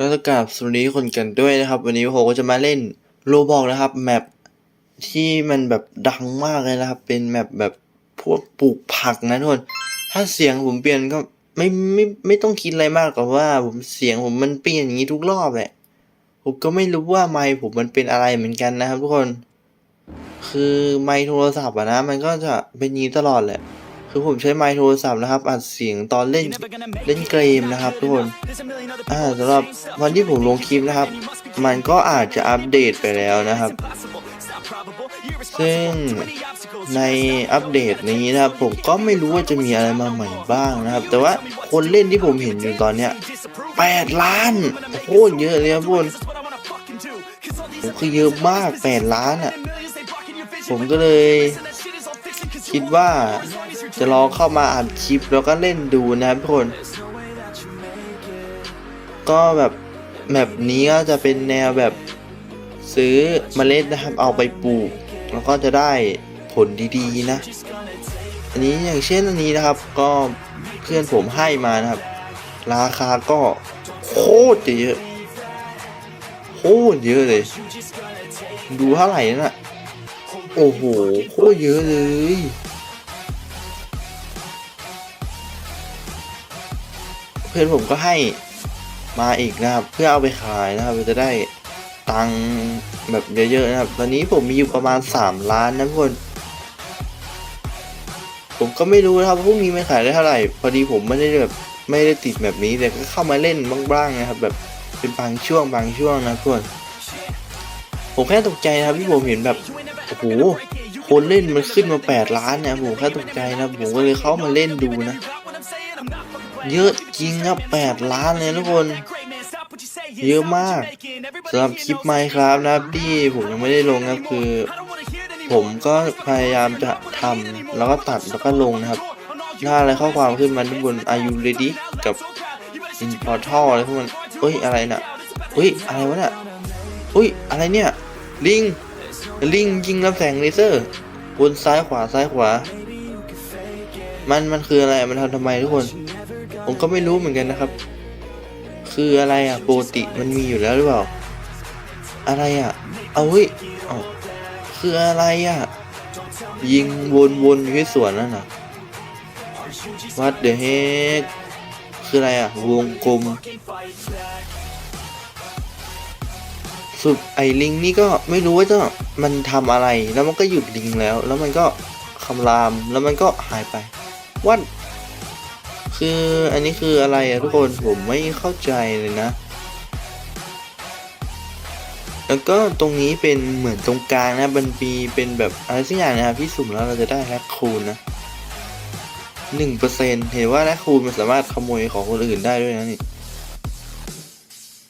ก็จะกราบสวัสดีคนกันด้วยนะครับ วันนี้ผมก็จะมาเล่นโลบอกนะครับแมปที่มันแบบดังมากเลยนะครับ เป็นแมปแบบพวกปลูกผักนะทุกคนถ้าเสียงผมเปลี่ยนก็ไม่ไม่ไม่ต้องคิดอะไรมากกับว่า ผมเสียงผมมันเปลี่ยนอย่างนี้ทุกรอบแหละผมก็ไม่รู้ว่าไมค์ผมมันเป็นอะไรเหมือนกันนะครับ ทุกคน คือไมค์โทรศัพท์อะนะ มันก็จะเป็นอย่างนี้ตลอดแหละ คือผมใช้ไมค์โทรศัพท์นะครับ อัดเสียงตอนเล่นเล่นเกมนะครับ ทุกคนอ่าสำหรับวันที่ผมลงคลิปนะครับ มันก็อาจจะอัปเดตไปแล้วนะครับ ซึ่งในอัปเดตนี้นะครับ ผมก็ไม่รู้ว่าจะมีอะไรมาใหม่บ้างนะครับ แต่ว่าคนเล่นที่ผมเห็นอยู่ตอนเนี้ยแปดล้านโคตรเยอะเลยครับทุกคนผมคือเยอะมากแปดล้านอะ ผมก็เลยคิดว่า จะลองเข้ามาอ่านคลิปแล้วก็เล่นดูนะครับทุกคน ก็แบบแบบนี้ก็จะเป็นแนวแบบซื้อเมล็ดนะครับเอาไปปลูก แล้วก็จะได้ผลดีๆนะ อันนี้อย่างเช่นอันนี้นะครับ ก็เพื่อนผมให้มานะครับ ราคาก็โคตรเยอะโคตรเยอะเลย ดูเท่าไหร่นั่นน่ะโอ้โหโคตรเยอะเลย พื่อนผมก็ให้มาอีกนะครับ เพื่อเอาไปขายนะครับจะได้ตังแบบเยอะๆนะครับ ตอนนี้ผมมีอยู่ประมาณ 3 ล้านนะทุกคน ผมก็ไม่รู้นะครับว่าพรุ่งนี้มันขายได้เท่าไหร่ พอดีผมไม่ได้แบบไม่ได้ติดแบบนี้แต่ก็เข้ามาเล่นบ้างๆนะครับ แบบเป็นบางช่วงบางช่วงนะทุกคนผมแค่ตกใจนะครับที่ผมเห็นแบบโอ้โหคนเล่นมันขึ้นมา 8 ล้านเนี่ยผมแค่ตกใจนะผมก็เลยเข้ามาเล่นดูนะ เยอะจริงครับ8ล้านเลยทุกคน เยอะมากสำหรับคลิปไมค์ครับนะครับที่ผมยังไม่ได้ลงนะคือ ผมก็พยายามจะทำแล้วก็ตัดแล้วก็ลงนะครับถ้าอะไรข้อความขึ้นมาด้านบน Are you ready กับ in portal อะไรพวกมันเอ้ยอะไรน่ะเฮ้ยอะไรวะน่ะเฮ้ยอะไรเนี่ยลิงลิงยิงลำแสงเลเซอร์บนซ้ายขวาซ้ายขวา มันมันคืออะไรมันทำทำไมทุกคน ผมก็ไม่รู้เหมือนกันนะครับ คืออะไรอะปกติมันมีอยู่แล้วหรือเปล่า อะไรอะ เอาเฮ้ยเอาคืออะไรอะ ยิงวนๆอยู่ที่สวนนั่นน่ะ What the heck คืออะไรอะ วงกลมสุดไอลิงนี่ก็ไม่รู้ว่าจะมันทำอะไรแล้วมันก็หยุดลิงแล้ว แล้วมันก็คำรามแล้วมันก็หายไปวัด คืออันนี้คืออะไรอะทุกคนผมไม่เข้าใจเลยนะ แล้วก็ตรงนี้เป็นเหมือนตรงกลางนะมันมีเป็นแบบอะไรสักอย่างนะครับที่สุ่มแล้วเราจะได้แรคคูนนะหนึ่งเปอร์เซ็นเห็นว่าแรคคูนมันสามารถขโมยของคนอื่นได้ด้วยนะนี่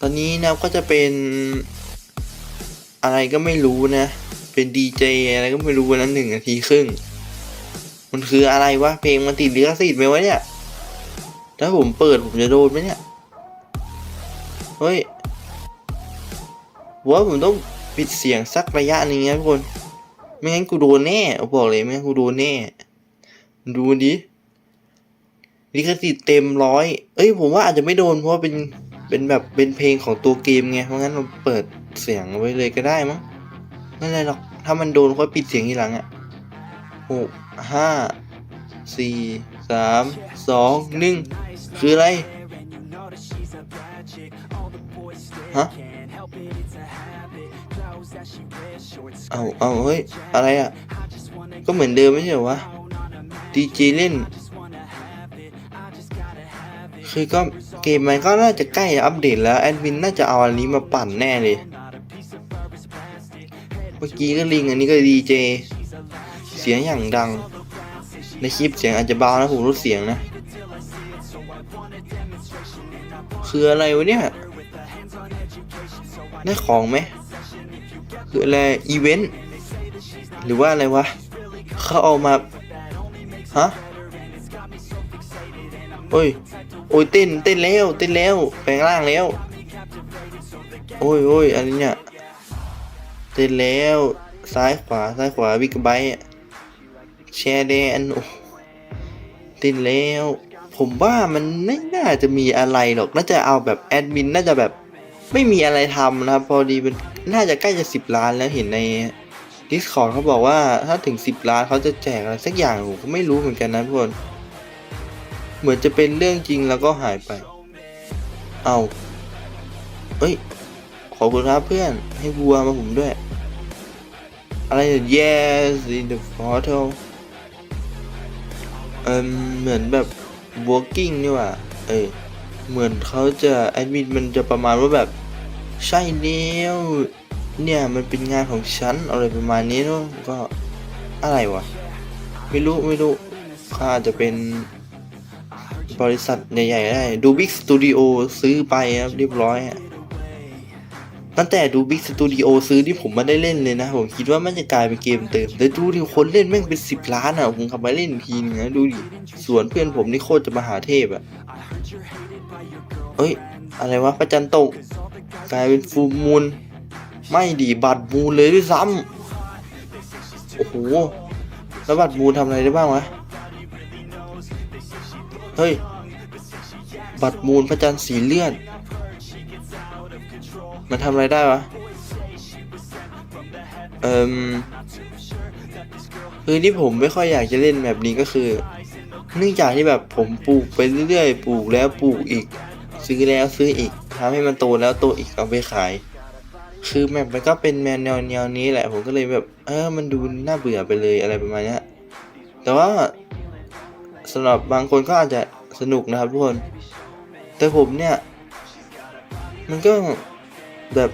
ตอนนี้นะก็จะเป็นอะไรก็ไม่รู้นะ เป็นดีเจอะไรก็ไม่รู้นะหนึ่งนาทีครึ่ง มันคืออะไรวะ เพลงมันติดลิขสิทธิ์ไหมวะเนี่ย ถ้าผมเปิดผมจะโดนไหมเนี่ย เฮ้ยว่าผมต้องปิดเสียงสักระยะหนึ่งนะทุกคน ไม่งั้นกูโดนแน่บอกเลยไม่งั้นกูโดนแน่ ดูดิลิขสิทธิ์เต็มร้อย เอ้ยผมว่าอาจจะไม่โดนเพราะว่าเป็นเป็นแบบเป็นเพลงของตัวเกมไง เพราะงั้นเราเปิดเสียงไว้เลยก็ได้มั้งไม่เป็นไรหรอก ถ้ามันโดนค่อยปิดเสียงทีหลังอะหกห้าสี่สามสองหนึ่ง คืออะไร ฮะ เอาเอาเฮ้ย อะไรอะ ก็เหมือนเดิมไม่ใช่เหรอวะดีเจเล่น คือก็เกมมันก็น่าจะใกล้อัปเดตแล้ว แอดมินน่าจะเอาอันนี้มาปั่นแน่เลย เมื่อกี้ก็ลิงอันนี้ก็ดีเจ เสียงอย่างดัง ในคลิปเสียงอาจจะเบานะผมรู้เสียงนะ คืออะไรวะเนี่ย ได้ของไหม คืออะไร อีเวนต์ หรือว่าอะไรวะ เขาเอามา ฮะ โอ้ย โอ้ยเต้น เต้นแล้ว เต้นแล้ว แปลงร่างแล้ว โอ้ยโอ้ยอะไรเนี่ย เต้นแล้ว ซ้ายขวา ซ้ายขวาบิ๊กไบค์แชร์แดนโอ้เต้นแล้ว ผมว่ามันไม่น่าจะมีอะไรหรอกน่าจะเอาแบบแอดมินน่าจะแบบไม่มีอะไรทำนะครับ พอดีเป็นน่าจะใกล้จะสิบล้านแล้วเห็นใน Discord เขาบอกว่าถ้าถึงสิบล้านเขาจะแจกอะไรสักอย่างผมก็ไม่รู้เหมือนกันนะทุกคน เหมือนจะเป็นเรื่องจริงแล้วก็หายไป เอาเอ้ย ขอบคุณครับเพื่อนให้วัวมาผมด้วย อะไรเนี่ย yes in the photo เอมเหมือนแบบ working นี่ว่าเออเหมือนเขาจะแอดมินมันจะประมาณว่าแบบ ใช่แล้วเนี่ยมันเป็นงานของฉันอะไรประมาณนี้เนาะก็อะไรวะ ไม่รู้ไม่รู้เขาอาจจะเป็นบริษัทใหญ่ๆได้ ดูบิ๊กสตูดิโอซื้อไปครับเรียบร้อยอะ ตั้งแต่ดูบิ๊กสตูดิโอซื้อที่ผมไมาได้เล่นเลยนะ ผมคิดว่ามันจะกลายเป็นเกมเติม แต่ดูดิคนเล่นแม่งเป็นสิบล้านอะ ผมกลับมาเล่นทีนึงนะดูดิส่วนเพื่อนผมนี่โคตรจะมหาเทพอะเอ้ย อะไรวะพระจันตก กลายเป็นฟูมูลไม่ดีบัตรมูลเลยด้วยซ้ำโอ้โหแล้วบัตรมูลทำอะไรได้บ้างวะเฮ้ยบัตรมูลพระจันทร์สีเลือด มันทำอะไรได้วะ เอ่มคือที่ผมไม่ค่อยอยากจะเล่นแบบนี้ก็คือ เนื่องจากที่แบบผมปลูกไปเรื่อยๆ ปลูกแล้วปลูกอีก ซื้อแล้วซื้ออีกทำให้มันโตแล้วโตอีกเอาไปขาย คือแมปมันก็เป็นแนวแนวแนวนี้แหละ ผมก็เลยแบบ เออมันดูน่าเบื่อไปเลยอะไรประมาณนี้แต่ว่าสำหรับบางคนก็อาจจะสนุกนะครับทุกคน แต่ผมเนี่ย มันก็ แบบ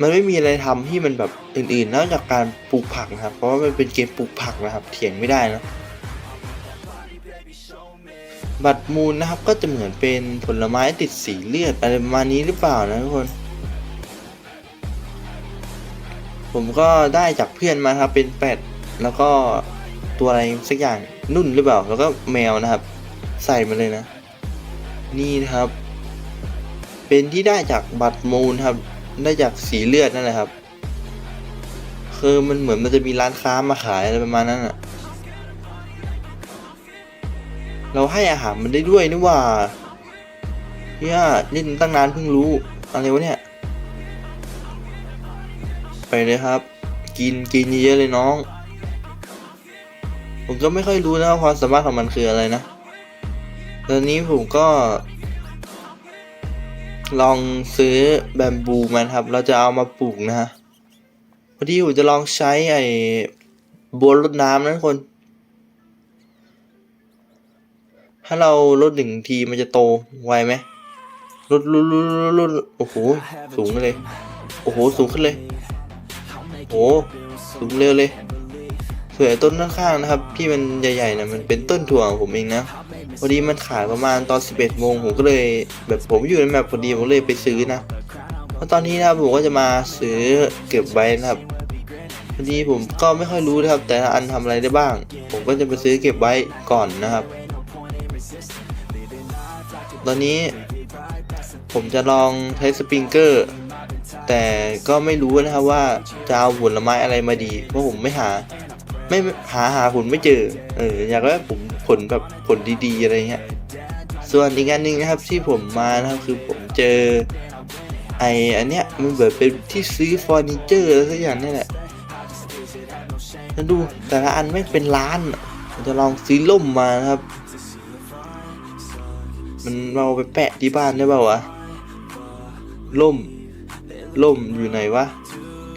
มันไม่มีอะไรทำที่มันแบบอื่นๆนอกจากการปลูกผักนะครับ เพราะว่ามันเป็นเกมปลูกผักนะครับ เถียงไม่ได้นะ บัตรมูลนะครับก็จะเหมือนเป็นผลไม้ติดสีเลือดอะไรประมาณนี้หรือเปล่านะทุกคน ผมก็ได้จากเพื่อนมาครับเป็นแปดแล้วก็ตัวอะไรสักอย่างนุ่นหรือเปล่า แล้วก็แมวนะครับ ใส่มาเลยนะ นี่นะครับ เป็นที่ได้จากบัตรมูลครับ ได้จากสีเลือดนั่นแหละครับ คือมันเหมือนมันจะมีร้านค้ามาขายอะไรประมาณนั้นอะเราให้อาหารมันได้ด้วยนี่ว่าเฮียเล่นตั้งนานเพิ่งรู้ อะไรวะเนี่ย ไปเลยครับ กินกินเยอะเลยน้อง ผมก็ไม่ค่อยรู้นะความสามารถของมันคืออะไรนะ ตอนนี้ผมก็ ลองซื้อแบมบูมันครับ เราจะเอามาปลูกนะฮะพอดีผมจะลองใช้ไอ้บัวรดน้ำนะทุกคน ถ้าเราลดหนึ่งทีมันจะโตไวไหมลดลดลดลดโอ้โห สูงเลย โอ้โห สูงขึ้นเลย โอ้สูงเร็วเลยส่วนไอ้ต้นข้างๆนะครับ ที่มันใหญ่ๆนะมันเป็นต้นถั่วของผมเองนะ พอดีมันขายประมาณตอน 11โมงผมก็เลย แบบผมอยู่ในแมปพอดีผมเลยไปซื้อนะแล้วตอนนี้นะครับผมก็จะมาซื้อเก็บไว้นะครับพอดีผมก็ไม่ค่อยรู้นะครับ แต่อันทำอะไรได้บ้าง ผมก็จะไปซื้อเก็บไว้ก่อนนะครับ ตอนนี้ผมจะลองใช้สปริงเกอร์ แต่ก็ไม่รู้นะครับว่าจะเอาผลไม้อะไรมาดี เพราะผมไม่หา ไม่หาหาผลไม่เจอ เอออยากได้ผม ลแบบผลดีๆอะไรเงี้ยส่วนอีกอันหนึ่งนะครับที่ผมมานะครับคือผมเจอไออันเนี้ยมันแบบเป็นที่ซื้อเฟอร์นิเจอร์อะไรสักอย่างนี่แหละแล้วดูแต่ละอันไม่เป็นล้านอะผมจะลองซื้อล่มมานะครับ มันเราไปแปะที่บ้านได้เปล่าวะล่มล่มอยู่ไหนวะ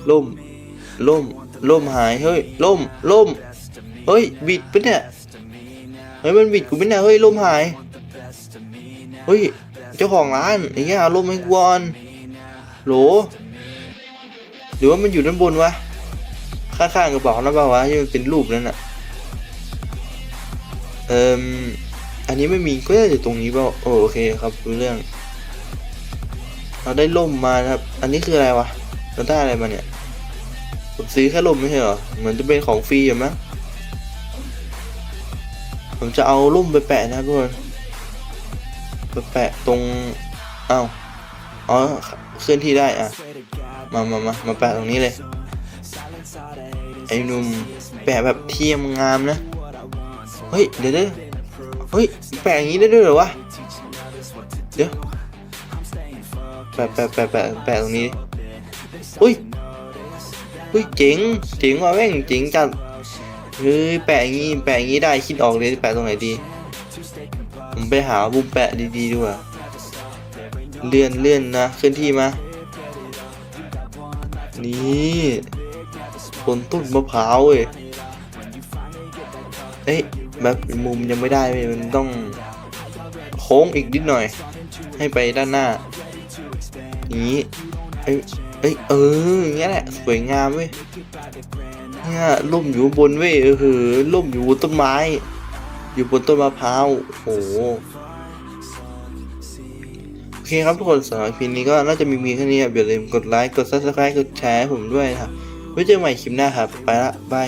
ล่มล่มล่มหายเฮ้ยล่มล่มเฮ้ยบิดปะเนี่ย เฮ้ยมันบิดกูปะเนี่เฮ้ยล่มหาย เฮ้ยเจ้าของร้านอย่างเงี้ยล่มให้กูก่อนโหลหรือว่ามันอยู่ด้านบนวะข้างๆกระบอกนะเปล่าวะที่มันเป็นรูปนั่นอะเอ่มอันนี้ไม่มีก็น่าจะตรงนี้เปล่าโอโอเคครับรู้เรื่อง เราได้ล่มมานะครับ อันนี้คืออะไรวะเราได้อะไรมาเนี่ยผมซื้อแค่ล่มไม่ใช่เหรอเหมือนจะเป็นของฟรีอยู่มั้ง ผมจะเอาล่มไปแปะนะครับทุกคนไปแปะตรงเอ้าอ๋อเคลื่อนที่ได้อะ มามามามาแปะตรงนี้เลย ไอ้หนุ่มแปะแบบเทียมงามนะ เฮ้ย เดี๋ยวเดี๋ยวเฮ้ย แปะอย่างนี้ได้ด้วยเหรอวะ เดี๋ยว แปะแปะแปะแปะแปะตรงนี้ อุ้ย อุ้ยเจ๋งเจ๋งว่ะแม่งเจ๋งจัด เฮ้ยแปะอย่างงี้แปะอย่างงี้ได้คิดออกเลยแปะตรงไหนดี ผมไปหาบุมแปะดีๆดีกว่าเลื่อนเลื่อนนะเคลื่อนที่มา นี่บนต้นมะพร้าวเว้ยเอ้ยแบบมุมยังไม่ได้เว้ยมันต้องโค้งอีกนิดหน่อย ให้ไปด้านหน้าอย่างนี้เอ้ย เอ้ยเอออย่างเงี้ยแหละสวยงามเว้ยเนี่ยล่มอยู่บนเว้ยเออหือล่มอยู่บนต้นไม้ อยู่บนต้นมะพร้าวโอ้โหโอเคครับทุกคนสำหรับคลิปนี้ก็น่าจะมีมีแค่นี้อย่าลืมกดไลค์กด subscribe กดแชร์ผมด้วยนะครับไว้เจอกันใหม่คลิปหน้าครับ ไปละบาย